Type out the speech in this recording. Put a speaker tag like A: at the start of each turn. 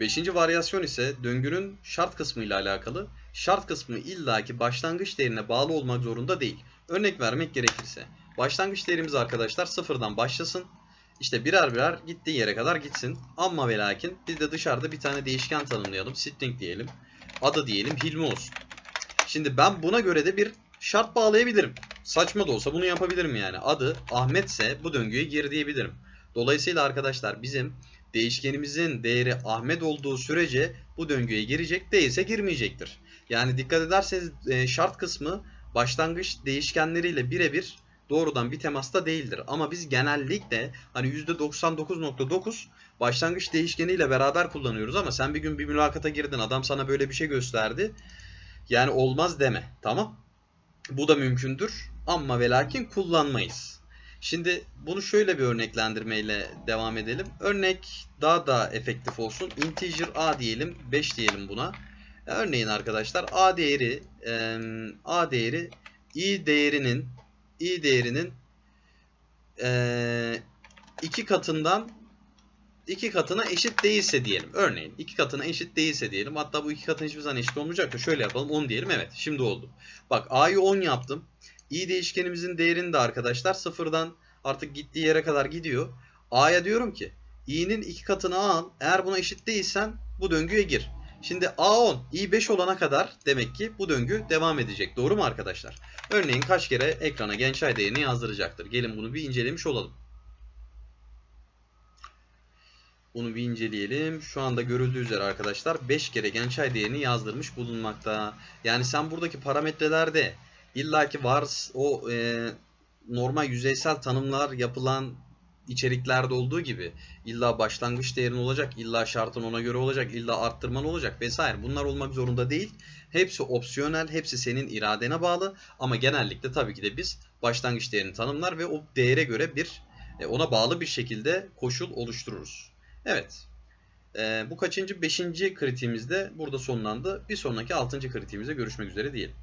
A: Beşinci varyasyon ise döngünün şart kısmı ile alakalı. Şart kısmı illaki başlangıç değerine bağlı olmak zorunda değil. Örnek vermek gerekirse. Başlangıç değerimiz arkadaşlar sıfırdan başlasın. İşte birer birer gittiği yere kadar gitsin. Ama ve lakin biz de dışarıda bir tane değişken tanımlayalım. String diyelim. Adı diyelim Hilmi olsun. Şimdi ben buna göre de bir şart bağlayabilirim. Saçma da olsa bunu yapabilirim yani. Adı Ahmetse bu döngüye gir diyebilirim. Dolayısıyla arkadaşlar bizim değişkenimizin değeri Ahmet olduğu sürece bu döngüye girecek değilse girmeyecektir. Yani dikkat ederseniz e, şart kısmı başlangıç değişkenleriyle birebir doğrudan bir temasta değildir. Ama biz genellikle hani %99.9 başlangıç değişkeniyle beraber kullanıyoruz ama sen bir gün bir mülakata girdin adam sana böyle bir şey gösterdi. Yani olmaz deme. Tamam. Bu da mümkündür ama ve lakin kullanmayız. Şimdi bunu şöyle bir örneklendirmeyle devam edelim. Örnek daha da efektif olsun. Integer a diyelim, 5 diyelim buna. Örneğin arkadaşlar a değeri e, a değeri i değerinin i değerinin e, iki katından iki katına eşit değilse diyelim. Örneğin iki katına eşit değilse diyelim. Hatta bu iki katına hiçbir zaman eşit olmayacak şöyle yapalım 10 diyelim. Evet şimdi oldu. Bak a'yı 10 yaptım. İ değişkenimizin değerini de arkadaşlar sıfırdan artık gittiği yere kadar gidiyor. a'ya diyorum ki i'nin iki katını al. Eğer buna eşit değilsen bu döngüye gir. Şimdi A10, i5 olana kadar demek ki bu döngü devam edecek. Doğru mu arkadaşlar? Örneğin kaç kere ekrana Gençay değerini yazdıracaktır. Gelin bunu bir incelemiş olalım. Bunu bir inceleyelim. Şu anda görüldüğü üzere arkadaşlar 5 kere Gençay değerini yazdırmış bulunmakta. Yani sen buradaki parametrelerde illaki var o e, normal yüzeysel tanımlar yapılan içeriklerde olduğu gibi illa başlangıç değerin olacak, illa şartın ona göre olacak, illa arttırman olacak vesaire. Bunlar olmak zorunda değil. Hepsi opsiyonel, hepsi senin iradene bağlı ama genellikle tabii ki de biz başlangıç değerini tanımlar ve o değere göre bir e, ona bağlı bir şekilde koşul oluştururuz. Evet. E, bu kaçıncı? Beşinci kritiğimiz de burada sonlandı. Bir sonraki altıncı kritiğimizde görüşmek üzere diyelim.